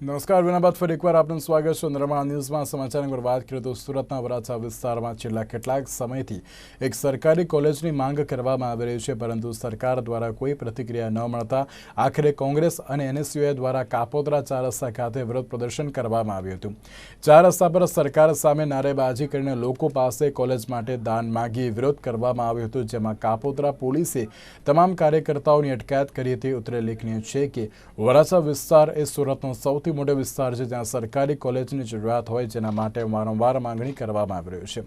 નમસ્કાર, વિના બાદ ફરી એકવાર આપનું સ્વાગત છે નર્મદા ન્યૂઝમાં સમાચાર પર વાત કરીએ તો સુરતના વરાછા વિસ્તારમાં છેલ્લા કેટલાક સમયથી એક સરકારી કોલેજની માંગ કરવામાં આવી રહી છે, પરંતુ સરકાર દ્વારા કોઈ પ્રતિક્રિયા ન મળતા આખરે કોંગ્રેસ અને એનએસયુએ દ્વારા કાપોદરા ચાર રસ્તા ખાતે વિરોધ પ્રદર્શન કરવામાં આવ્યું હતું. ચાર રસ્તા પર સરકાર સામે નારેબાજી કરીને લોકો પાસે કોલેજ માટે દાન માગી વિરોધ કરવામાં આવ્યો હતો, જેમાં કાપોદરા પોલીસે તમામ કાર્યકર્તાઓની અટકાયત કરી હતી. ઉત્તરે લેખનીય છે કે વરાછા વિસ્તાર એ સુરતનો સૌથી મોટો વિસ્તાર છે જ્યાં સરકારી કોલેજની જરૂરિયાત હોય જેના માટે વારંવાર માંગણી કરવામાં આવી રહ્યું છે.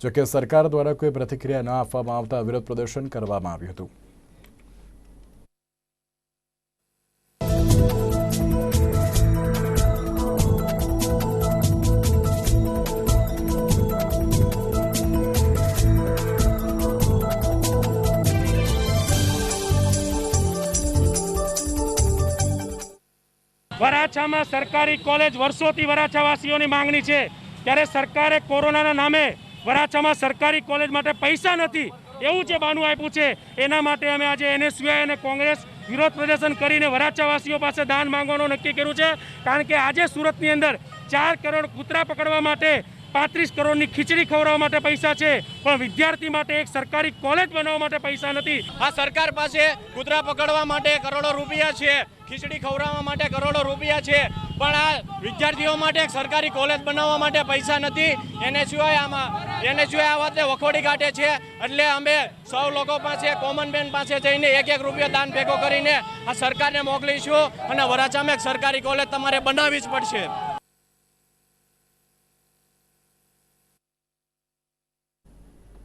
જોકે સરકાર દ્વારા કોઈ પ્રતિક્રિયા ન આપવામાં આવતા વિરોધ પ્રદર્શન કરવામાં આવ્યું હતું. વરાછામાં સરકારી કોલેજ વર્ષોથી વરાછાવાસીઓની માંગણી છે. ત્યારે સરકારે કોરોનાના નામે વરાછામાં સરકારી કોલેજ માટે પૈસા નથી. એવું જે બાનું આપ્યું છે, એના માટે અમે આજે એનએસયુઆઈ અને કોંગ્રેસ વિરોધ પ્રદર્શન કરીને વરાછાવાસીઓ પાસે દાન માંગવાનું નક્કી કર્યું છે. કારણ કે આજે સુરતની અંદર ચાર કરોડ કૂતરા પકડવા માટે પાંત્રીસ કરોડની ખીચડી ખવડાવવા માટે પૈસા છે, પણ વિદ્યાર્થી માટે એક સરકારી કોલેજ બનાવવા માટે પૈસા નથી. આ સરકાર પાસે કૂતરા પકડવા માટે કરોડો રૂપિયા છે, ખીચડી ખવડાવવા માટે કરોડો રૂપિયા છે, પણ આ વિદ્યાર્થીઓ માટે એક સરકારી કોલેજ બનાવવા માટે પૈસા નથી. એને સિવાય આમાં, એને સિવાય આ વાતે વખોડી કાઢે છે, એટલે અમે સૌ લોકો પાસે, કોમન બેન પાસે જઈને એક એક રૂપિયા દાન ભેગો કરીને આ સરકારને મોકલીશું અને વરાછામાં એક સરકારી કોલેજ તમારે બનાવવી જ પડશે.